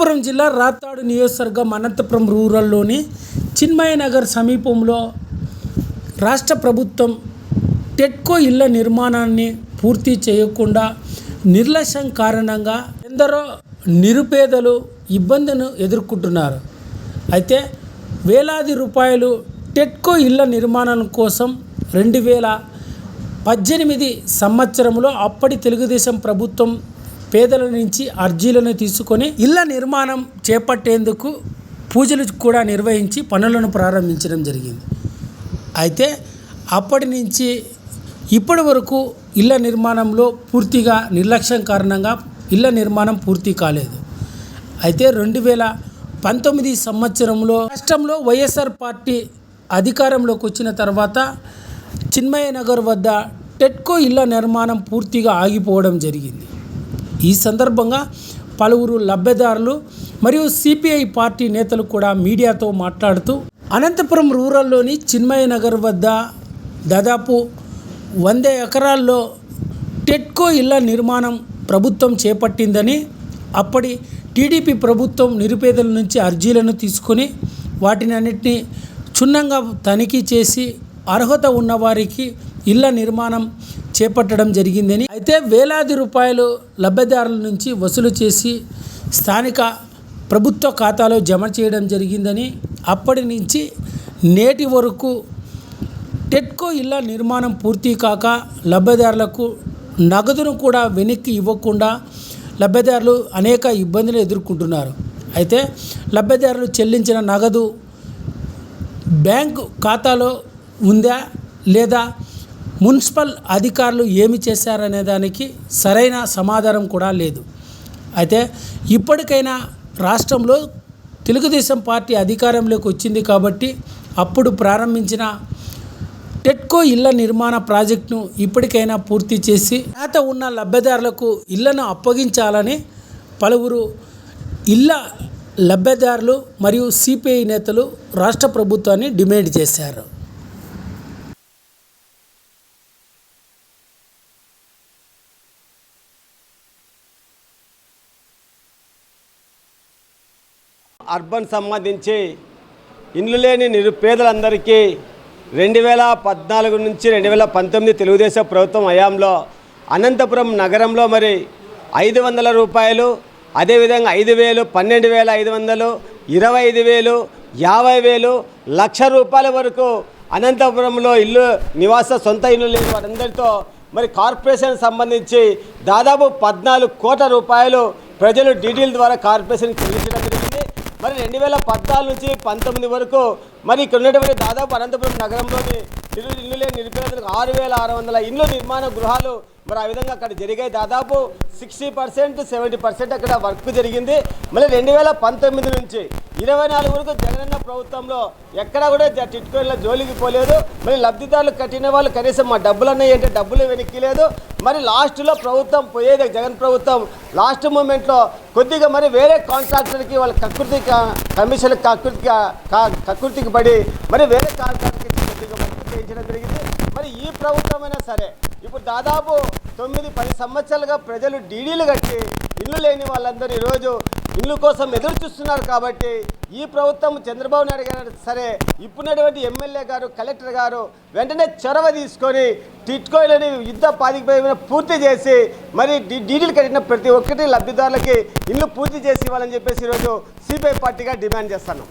అనంతపురం జిల్లా రాత్తాడు నియోజకవర్గం అనంతపురం రూరల్లోని చిన్మయ నగర్ సమీపంలో రాష్ట్ర ప్రభుత్వం టెట్కో ఇళ్ళ నిర్మాణాన్ని పూర్తి చేయకుండా నిర్లక్ష్యం కారణంగా ఎందరో నిరుపేదలు ఇబ్బందులను ఎదుర్కొంటున్నారు. అయితే వేలాది రూపాయలు టెట్కో ఇళ్ళ నిర్మాణం కోసం రెండు వేల పద్దెనిమిది సంవత్సరంలో అప్పటి తెలుగుదేశం ప్రభుత్వం పేదల నుంచి అర్జీలను తీసుకొని ఇళ్ళ నిర్మాణం చేపట్టేందుకు పూజలు కూడా నిర్వహించి పనులను ప్రారంభించడం జరిగింది. అయితే అప్పటి నుంచి ఇప్పటి వరకు ఇళ్ళ నిర్మాణంలో పూర్తిగా నిర్లక్ష్యం కారణంగా ఇళ్ళ నిర్మాణం పూర్తి కాలేదు. అయితే రెండు వేల పంతొమ్మిది సంవత్సరంలో రాష్ట్రంలో వైఎస్ఆర్ పార్టీ అధికారంలోకి వచ్చిన తర్వాత చిన్మయ నగర్ వద్ద టెట్కో ఇళ్ళ నిర్మాణం పూర్తిగా ఆగిపోవడం జరిగింది. ఈ సందర్భంగా పలువురు లబ్ధిదారులు మరియు సిపిఐ పార్టీ నేతలు కూడా మీడియాతో మాట్లాడుతూ అనంతపురం రూరల్లోని చిన్మయ నగర్ వద్ద దాదాపు వంద ఎకరాల్లో టెట్కో ఇళ్ళ నిర్మాణం ప్రభుత్వం చేపట్టిందని అప్పటి టీడీపీ ప్రభుత్వం నిరుపేదల నుంచి అర్జీలను తీసుకొని వాటిని అన్నిటినీ క్షుణ్ణంగా తనిఖీ చేసి అర్హత ఉన్నవారికి ఇళ్ళ నిర్మాణం చేపట్టడం జరిగిందని. అయితే వేలాది రూపాయలు లబ్ధిదారుల నుంచి వసూలు చేసి స్థానిక ప్రభుత్వ ఖాతాలో జమ చేయడం జరిగిందని. అప్పటి నుంచి నేటి వరకు టెట్కో ఇళ్ళ నిర్మాణం పూర్తి కాక లబ్ధిదారులకు నగదును కూడా వెనక్కి ఇవ్వకుండా లబ్ధిదారులు అనేక ఇబ్బందులు ఎదుర్కొంటున్నారు. అయితే లబ్ధిదారులు చెల్లించిన నగదు బ్యాంకు ఖాతాలో ఉందా లేదా మున్సిపల్ అధికారులు ఏమి చేశారనే దానికి సరైన సమాధానం కూడా లేదు. అయితే ఇప్పటికైనా రాష్ట్రంలో తెలుగుదేశం పార్టీ అధికారంలోకి వచ్చింది కాబట్టి అప్పుడు ప్రారంభించిన టెట్కో ఇళ్ళ నిర్మాణ ప్రాజెక్టును ఇప్పటికైనా పూర్తి చేసి నేత ఉన్న లబ్ధిదారులకు ఇళ్ళను అప్పగించాలని పలువురు ఇళ్ళ లబ్ధిదారులు మరియు సిపిఐ నేతలు రాష్ట్ర ప్రభుత్వాన్ని డిమాండ్ చేశారు. అర్బన్ సంబంధించి ఇండ్లు లేని నిరుపేదలందరికీ రెండు వేల పద్నాలుగు నుంచి రెండు వేల పంతొమ్మిది తెలుగుదేశం ప్రభుత్వం హయాంలో అనంతపురం నగరంలో మరి ఐదు వందల రూపాయలు అదేవిధంగా ఐదు వేలు పన్నెండు వేల ఐదు వందలు ఇరవై ఐదు వేలు యాభై వేలు లక్ష రూపాయల వరకు అనంతపురంలో ఇల్లు నివాస సొంత ఇల్లు లేని వారందరితో మరి కార్పొరేషన్ సంబంధించి దాదాపు పద్నాలుగు కోట్ల రూపాయలు ప్రజలు డీటీల ద్వారా కార్పొరేషన్కి చెల్లించడం మరి రెండు వేల పద్నాలుగు నుంచి పంతొమ్మిది వరకు మరి ఇక్కడ ఉన్నటువంటి దాదాపు అనంతపురం నగరంలోని ఇల్లు ఇల్లు లేని నిరుపేదలకు ఆరు వేల ఆరు వందల ఇల్లు నిర్మాణ గృహాలు మరి ఆ విధంగా అక్కడ జరిగాయి. దాదాపు సిక్స్టీ పర్సెంట్ సెవెంటీ పర్సెంట్ అక్కడ వర్క్ జరిగింది. మళ్ళీ రెండు వేల పంతొమ్మిది నుంచి ఇరవై నాలుగు వరకు జగనన్న ప్రభుత్వంలో ఎక్కడా కూడా జ- జోలికి పోలేదు. మరి లబ్ధిదారులు కట్టిన వాళ్ళు కనీసం మా డబ్బులు అన్నాయి అంటే డబ్బులు వెనక్కి లేదు. మరి లాస్ట్లో ప్రభుత్వం పోయేది జగన్ ప్రభుత్వం. లాస్ట్ మూమెంట్లో కొద్దిగా మరి వేరే కాంట్రాక్టర్కి వాళ్ళ కకృతి కమిషన్ కకృతి కకృతికి పడి మరి వేరే కాంట్రాక్టర్కి కొద్దిగా చేయించడం జరిగింది. మరి ఈ ప్రభుత్వమైనా సరే ఇప్పుడు దాదాపు తొమ్మిది పది సంవత్సరాలుగా ప్రజలు డీడీలు కట్టి ఇల్లు లేని వాళ్ళందరూ ఈరోజు ఇల్లు కోసం ఎదురు చూస్తున్నారు కాబట్టి ఈ ప్రభుత్వం చంద్రబాబు నాయుడు గారు సరే ఇప్పుడున్నటువంటి ఎమ్మెల్యే గారు కలెక్టర్ గారు వెంటనే చొరవ తీసుకొని టిట్కోయిలని యుద్ధ పాదిక పూర్తి చేసి మరి డీటీలు డీడీలు కట్టిన ప్రతి ఒక్కటి లబ్ధిదారులకి ఇల్లు పూర్తి చేసి ఇవ్వాలని చెప్పేసి ఈరోజు సిపిఐ పార్టీగా డిమాండ్ చేస్తాను.